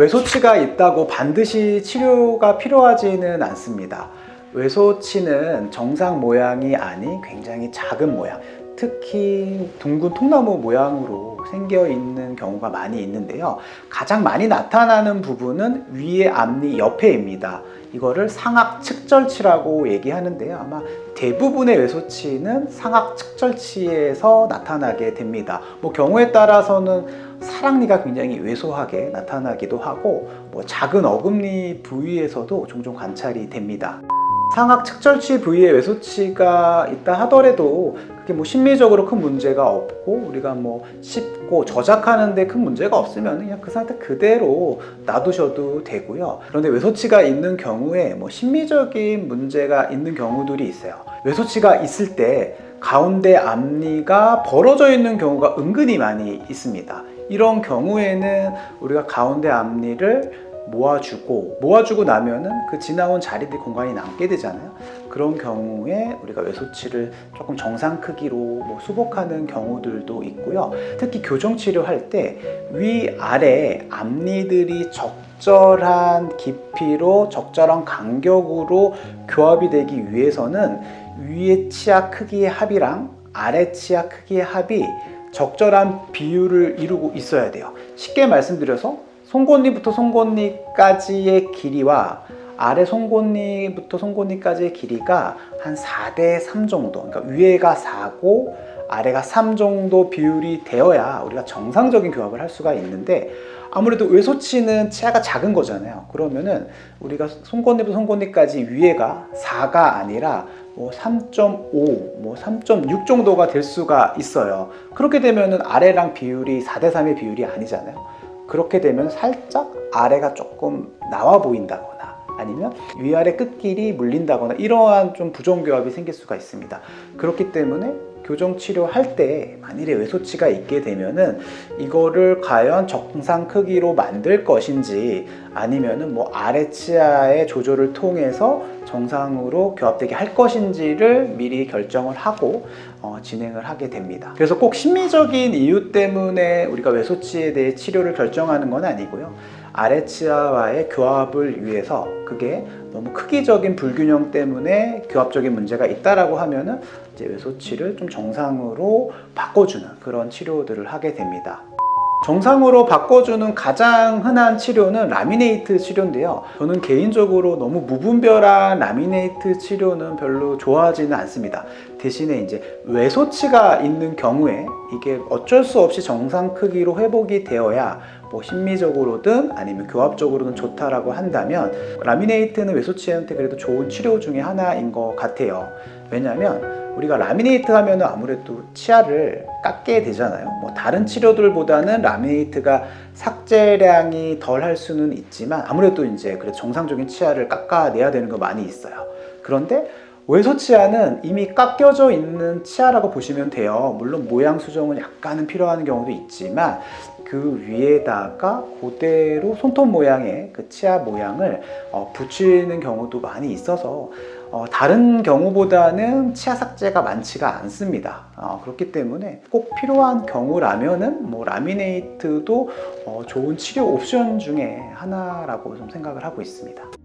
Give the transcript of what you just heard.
외소치가 있다고 반드시 치료가 필요하지는 않습니다. 외소치는 정상 모양이 아닌 굉장히 작은 모양, 특히 둥근 통나무 모양으로 생겨 있는 경우가 많이 있는데요. 가장 많이 나타나는 부분은 위의 앞니 옆에입니다. 이거를 상악 측절치라고 얘기하는데요. 아마 대부분의 외소치는 상악 측절치에서 나타나게 됩니다. 뭐 경우에 따라서는 사랑니가 굉장히 왜소하게 나타나기도 하고 뭐 작은 어금니 부위에서도 종종 관찰이 됩니다. 상악 측절치 부위에 외소치가 있다 하더라도 그게 뭐 심리적으로 큰 문제가 없고 우리가 뭐 씹고 저작하는데 큰 문제가 없으면 그냥 그 상태 그대로 놔두셔도 되고요. 그런데 외소치가 있는 경우에 뭐 심리적인 문제가 있는 경우들이 있어요. 외소치가 있을 때 가운데 앞니가 벌어져 있는 경우가 은근히 많이 있습니다. 이런 경우에는 우리가 가운데 앞니를 모아주고 모아주고 나면은 그 지나온 자리들 공간이 남게 되잖아요. 그런 경우에 우리가 외소치를 조금 정상 크기로 뭐 수복하는 경우들도 있고요. 특히 교정 치료할 때 위 아래 앞니들이 적절한 깊이로 적절한 간격으로 교합이 되기 위해서는 위의 치아 크기의 합이랑 아래 치아 크기의 합이 적절한 비율을 이루고 있어야 돼요. 쉽게 말씀드려서 송곳니부터 송곳니까지의 길이와 아래 송곳니부터 송곳니까지의 길이가 한 4대 3 정도. 그러니까 위에가 4고 아래가 3 정도 비율이 되어야 우리가 정상적인 교합을 할 수가 있는데 아무래도 외소치는 치아가 작은 거잖아요. 그러면은 우리가 송곳니부터 송곳니까지 위에가 4가 아니라 뭐 3.5, 뭐 3.6 정도가 될 수가 있어요. 그렇게 되면은 아래랑 비율이 4대 3의 비율이 아니잖아요. 그렇게 되면 살짝 아래가 조금 나와 보인다거나 아니면 위아래 끝길이 물린다거나 이러한 좀 부정교합이 생길 수가 있습니다. 그렇기 때문에 교정 치료할 때 만일에 외소치가 있게 되면은 이거를 과연 정상 크기로 만들 것인지 아니면은 뭐 아래 치아의 조절을 통해서 정상으로 교합되게 할 것인지를 미리 결정을 하고 어, 진행을 하게 됩니다. 그래서 꼭 심리적인 이유 때문에 우리가 외소치에 대해 치료를 결정하는 건 아니고요. 아래 치아와의 교합을 위해서 그게 너무 크기적인 불균형 때문에 교합적인 문제가 있다라고 하면은 이제 외소치를 좀 정상으로 바꿔주는 그런 치료들을 하게 됩니다. 정상으로 바꿔주는 가장 흔한 치료는 라미네이트 치료인데요. 저는 개인적으로 너무 무분별한 라미네이트 치료는 별로 좋아하지는 않습니다. 대신에 이제 외소치가 있는 경우에 이게 어쩔 수 없이 정상 크기로 회복이 되어야 뭐 심리적으로든 아니면 교합적으로든 좋다라고 한다면 라미네이트는 외소치한테 그래도 좋은 치료 중에 하나인 것 같아요. 왜냐하면 우리가 라미네이트 하면은 아무래도 치아를 깎게 되잖아요. 뭐 다른 치료들보다는 라미네이트가 삭제량이 덜 할 수는 있지만 아무래도 이제 그래도 정상적인 치아를 깎아내야 되는 거 많이 있어요. 그런데 외소 치아는 이미 깎여져 있는 치아라고 보시면 돼요. 물론 모양 수정은 약간은 필요한 경우도 있지만 그 위에다가 그대로 손톱 모양의 그 치아 모양을 어, 붙이는 경우도 많이 있어서 어, 다른 경우보다는 치아 삭제가 많지가 않습니다. 어, 그렇기 때문에 꼭 필요한 경우라면은 뭐 라미네이트도 어, 좋은 치료 옵션 중에 하나라고 좀 생각을 하고 있습니다.